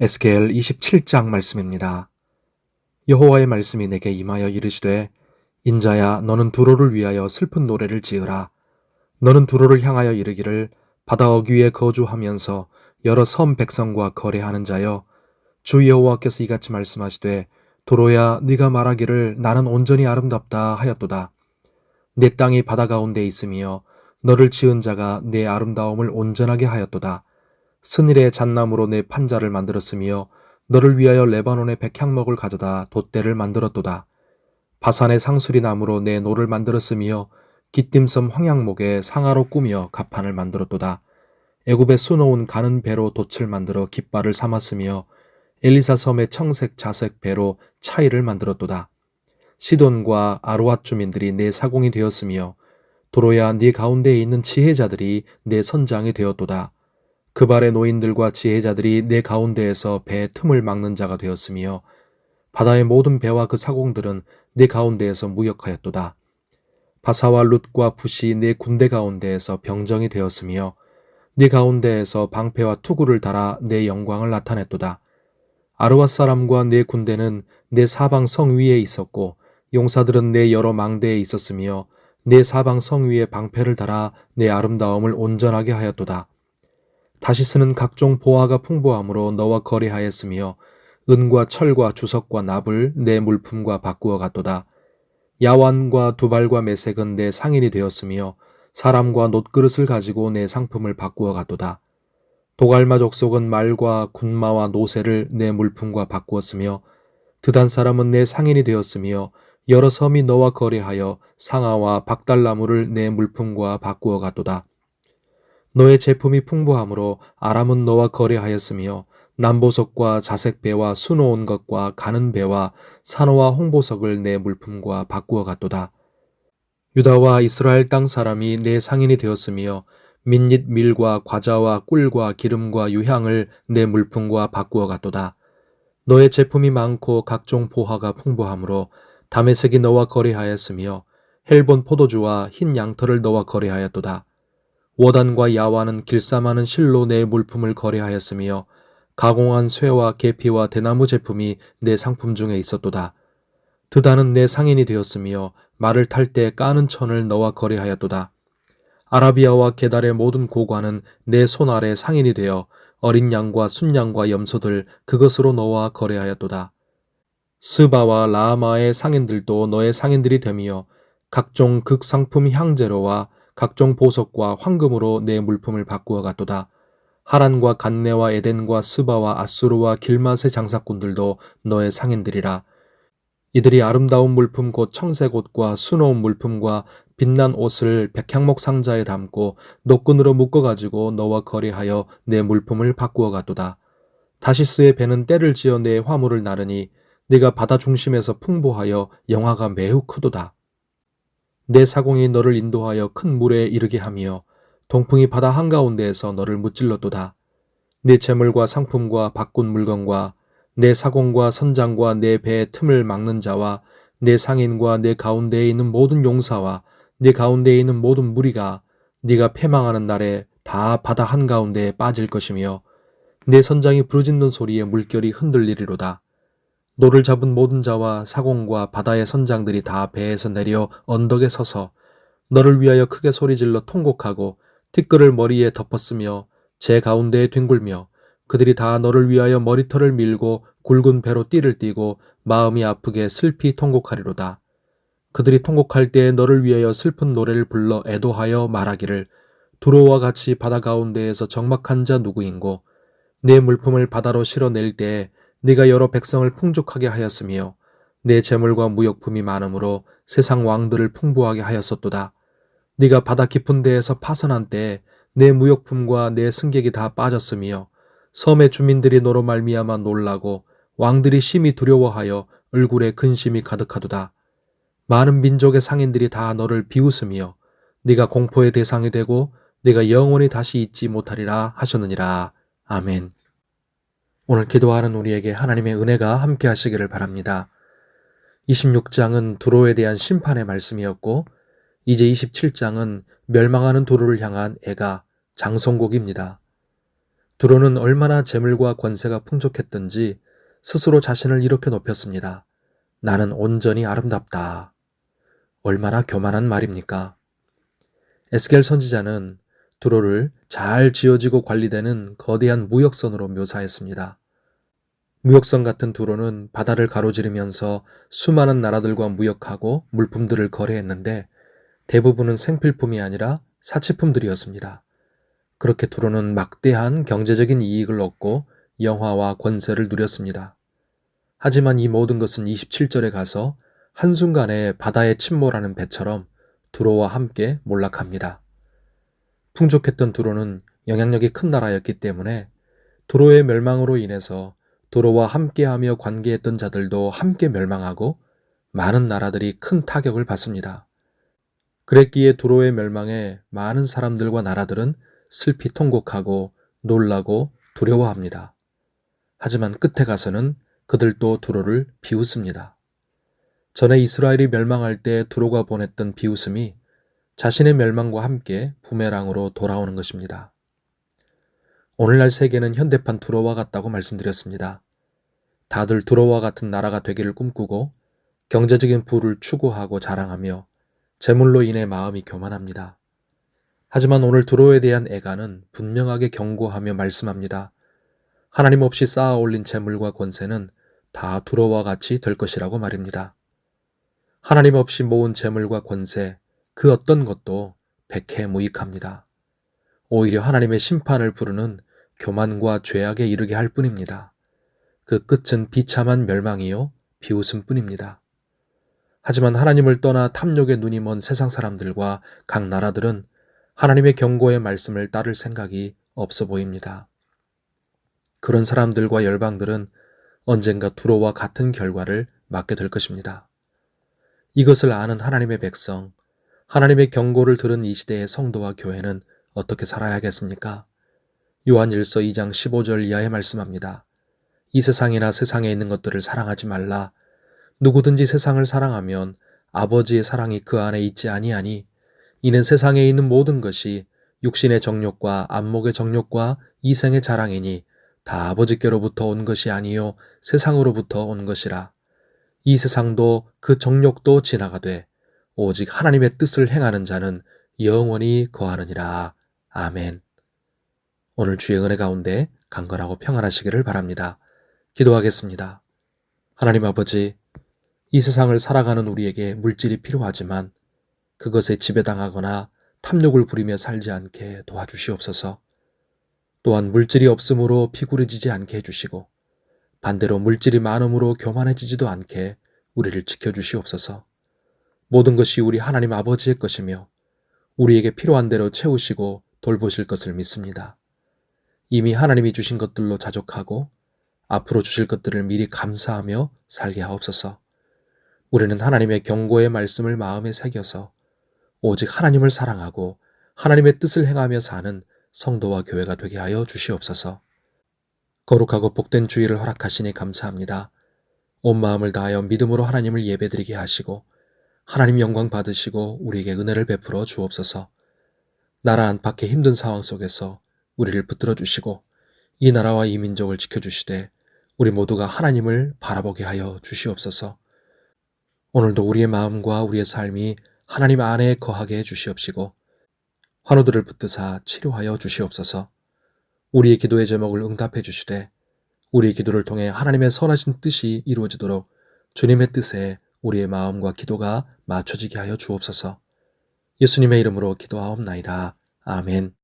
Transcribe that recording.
에스겔 27장 말씀입니다. 여호와의 말씀이 내게 임하여 이르시되 인자야 너는 두로를 위하여 슬픈 노래를 지으라. 너는 두로를 향하여 이르기를 바다 어귀에 거주하면서 여러 섬 백성과 거래하는 자여 주 여호와께서 이같이 말씀하시되 두로야 네가 말하기를 나는 온전히 아름답다 하였도다. 내 땅이 바다 가운데 있으며 너를 지은 자가 내 아름다움을 온전하게 하였도다 스닐의 잣나무로 내 판자를 만들었으며 너를 위하여 레바논의 백향목을 가져다 돛대를 만들었도다. 바산의 상수리 나무로 내 노를 만들었으며 기띔섬 황양목에 상아로 꾸며 가판을 만들었도다. 애굽에 수놓은 가는 배로 돛을 만들어 깃발을 삼았으며 엘리사 섬의 청색 자색 배로 차이를 만들었도다. 시돈과 아루앗 주민들이 내 사공이 되었으며 도로야 네 가운데에 있는 지혜자들이 내 선장이 되었도다. 그 발의 노인들과 지혜자들이 내 가운데에서 배 틈을 막는 자가 되었으며 바다의 모든 배와 그 사공들은 내 가운데에서 무역하였도다. 바사와 룻과 붓이 내 군대 가운데에서 병정이 되었으며 네 가운데에서 방패와 투구를 달아 내 영광을 나타냈도다. 아르와 사람과 내 군대는 내 사방 성 위에 있었고 용사들은 내 여러 망대에 있었으며 내 사방 성 위에 방패를 달아 내 아름다움을 온전하게 하였도다. 다시스는 각종 보화가 풍부함으로 너와 거래하였으며 은과 철과 주석과 납을 내 물품과 바꾸어 갔도다. 야완과 두발과 매색은 내 상인이 되었으며 사람과 놋그릇을 가지고 내 상품을 바꾸어 갔도다. 도갈마 족속은 말과 군마와 노새를 내 물품과 바꾸었으며 드단 사람은 내 상인이 되었으며 여러 섬이 너와 거래하여 상아와 박달나무를 내 물품과 바꾸어 갔도다. 너의 제품이 풍부함으로 아람은 너와 거래하였으며 남보석과 자색 배와 수놓은 것과 가는 배와 산호와 홍보석을 내 물품과 바꾸어 갔도다. 유다와 이스라엘 땅 사람이 내 상인이 되었으며 민닛 밀과 과자와 꿀과 기름과 유향을 내 물품과 바꾸어 갔도다. 너의 제품이 많고 각종 보화가 풍부함으로 담에색이 너와 거래하였으며 헬본 포도주와 흰 양털을 너와 거래하였도다. 워단과 야와는 길쌈하는 실로 내 물품을 거래하였으며 가공한 쇠와 계피와 대나무 제품이 내 상품 중에 있었도다. 드다는 내 상인이 되었으며 말을 탈 때 까는 천을 너와 거래하였도다. 아라비아와 게달의 모든 고관은 내 손 아래 상인이 되어 어린 양과 순양과 염소들 그것으로 너와 거래하였도다. 스바와 라마의 상인들도 너의 상인들이 되며 각종 극상품 향재로와 각종 보석과 황금으로 내 물품을 바꾸어 갔도다. 하란과 간네와 에덴과 스바와 아수르와 길맛의 장사꾼들도 너의 상인들이라. 이들이 아름다운 물품 곧 청색 옷과 수놓은 물품과 빛난 옷을 백향목 상자에 담고 노끈으로 묶어가지고 너와 거래하여 내 물품을 바꾸어 갔도다. 다시스의 배는 때를 지어 내 화물을 나르니 네가 바다 중심에서 풍부하여 영화가 매우 크도다. 내 사공이 너를 인도하여 큰 물에 이르게 하며 동풍이 바다 한가운데에서 너를 무찔렀도다. 내 재물과 상품과 바꾼 물건과 내 사공과 선장과 내 배의 틈을 막는 자와 내 상인과 내 가운데에 있는 모든 용사와 내 가운데에 있는 모든 무리가 네가 패망하는 날에 다 바다 한가운데에 빠질 것이며 내 선장이 부르짖는 소리에 물결이 흔들리리로다. 노를 잡은 모든 자와 사공과 바다의 선장들이 다 배에서 내려 언덕에 서서 너를 위하여 크게 소리질러 통곡하고 티끌을 머리에 덮었으며 제 가운데에 뒹굴며 그들이 다 너를 위하여 머리털을 밀고 굵은 배로 띠를 띠고 마음이 아프게 슬피 통곡하리로다. 그들이 통곡할 때에 너를 위하여 슬픈 노래를 불러 애도하여 말하기를 두로와 같이 바다 가운데에서 적막한 자 누구인고 내 물품을 바다로 실어낼 때에 네가 여러 백성을 풍족하게 하였으며 내 재물과 무역품이 많으므로 세상 왕들을 풍부하게 하였었도다. 네가 바다 깊은 데에서 파선한 때에 내 무역품과 내 승객이 다 빠졌으며 섬의 주민들이 너로 말미암아 놀라고 왕들이 심히 두려워하여 얼굴에 근심이 가득하도다. 많은 민족의 상인들이 다 너를 비웃으며 네가 공포의 대상이 되고 네가 영원히 다시 잊지 못하리라 하셨느니라. 아멘. 오늘 기도하는 우리에게 하나님의 은혜가 함께 하시기를 바랍니다. 26장은 두로에 대한 심판의 말씀이었고, 이제 27장은 멸망하는 두로를 향한 애가 장송곡입니다. 두로는 얼마나 재물과 권세가 풍족했던지 스스로 자신을 이렇게 높였습니다. 나는 온전히 아름답다. 얼마나 교만한 말입니까? 에스겔 선지자는 두로를 잘 지어지고 관리되는 거대한 무역선으로 묘사했습니다. 무역선 같은 두로는 바다를 가로지르면서 수많은 나라들과 무역하고 물품들을 거래했는데 대부분은 생필품이 아니라 사치품들이었습니다. 그렇게 두로는 막대한 경제적인 이익을 얻고 영화와 권세를 누렸습니다. 하지만 이 모든 것은 27절에 가서 한순간에 바다에 침몰하는 배처럼 두로와 함께 몰락합니다. 풍족했던 두로는 영향력이 큰 나라였기 때문에 두로의 멸망으로 인해서 두로와 함께하며 관계했던 자들도 함께 멸망하고 많은 나라들이 큰 타격을 받습니다. 그랬기에 두로의 멸망에 많은 사람들과 나라들은 슬피 통곡하고 놀라고 두려워합니다. 하지만 끝에 가서는 그들도 두로를 비웃습니다. 전에 이스라엘이 멸망할 때 두로가 보냈던 비웃음이 자신의 멸망과 함께 부메랑으로 돌아오는 것입니다. 오늘날 세계는 현대판 두로와 같다고 말씀드렸습니다. 다들 두로와 같은 나라가 되기를 꿈꾸고 경제적인 부를 추구하고 자랑하며 재물로 인해 마음이 교만합니다. 하지만 오늘 두로에 대한 애가는 분명하게 경고하며 말씀합니다. 하나님 없이 쌓아 올린 재물과 권세는 다 두로와 같이 될 것이라고 말입니다. 하나님 없이 모은 재물과 권세, 그 어떤 것도 백해 무익합니다. 오히려 하나님의 심판을 부르는 교만과 죄악에 이르게 할 뿐입니다. 그 끝은 비참한 멸망이요, 비웃음 뿐입니다. 하지만 하나님을 떠나 탐욕의 눈이 먼 세상 사람들과 각 나라들은 하나님의 경고의 말씀을 따를 생각이 없어 보입니다. 그런 사람들과 열방들은 언젠가 두로와 같은 결과를 맞게 될 것입니다. 이것을 아는 하나님의 백성, 하나님의 경고를 들은 이 시대의 성도와 교회는 어떻게 살아야겠습니까? 요한 1서 2장 15절 이하에 말씀합니다. 이 세상이나 세상에 있는 것들을 사랑하지 말라. 누구든지 세상을 사랑하면 아버지의 사랑이 그 안에 있지 아니하니 이는 세상에 있는 모든 것이 육신의 정욕과 안목의 정욕과 이생의 자랑이니 다 아버지께로부터 온 것이 아니요 세상으로부터 온 것이라. 이 세상도 그 정욕도 지나가되 오직 하나님의 뜻을 행하는 자는 영원히 거하느니라. 아멘. 오늘 주의 은혜 가운데 강건하고 평안하시기를 바랍니다. 기도하겠습니다. 하나님 아버지, 이 세상을 살아가는 우리에게 물질이 필요하지만 그것에 지배당하거나 탐욕을 부리며 살지 않게 도와주시옵소서. 또한 물질이 없으므로 피구르지지 않게 해주시고 반대로 물질이 많음으로 교만해지지도 않게 우리를 지켜주시옵소서. 모든 것이 우리 하나님 아버지의 것이며 우리에게 필요한 대로 채우시고 돌보실 것을 믿습니다. 이미 하나님이 주신 것들로 자족하고 앞으로 주실 것들을 미리 감사하며 살게 하옵소서. 우리는 하나님의 경고의 말씀을 마음에 새겨서 오직 하나님을 사랑하고 하나님의 뜻을 행하며 사는 성도와 교회가 되게 하여 주시옵소서. 거룩하고 복된 주의를 허락하시니 감사합니다. 온 마음을 다하여 믿음으로 하나님을 예배드리게 하시고 하나님 영광 받으시고 우리에게 은혜를 베풀어 주옵소서. 나라 안팎의 힘든 상황 속에서 우리를 붙들어 주시고 이 나라와 이 민족을 지켜 주시되 우리 모두가 하나님을 바라보게 하여 주시옵소서. 오늘도 우리의 마음과 우리의 삶이 하나님 안에 거하게 해 주시옵시고 환우들을 붙드사 치료하여 주시옵소서. 우리의 기도의 제목을 응답해 주시되 우리의 기도를 통해 하나님의 선하신 뜻이 이루어지도록 주님의 뜻에 우리의 마음과 기도가 맞춰지게 하여 주옵소서. 예수님의 이름으로 기도하옵나이다. 아멘.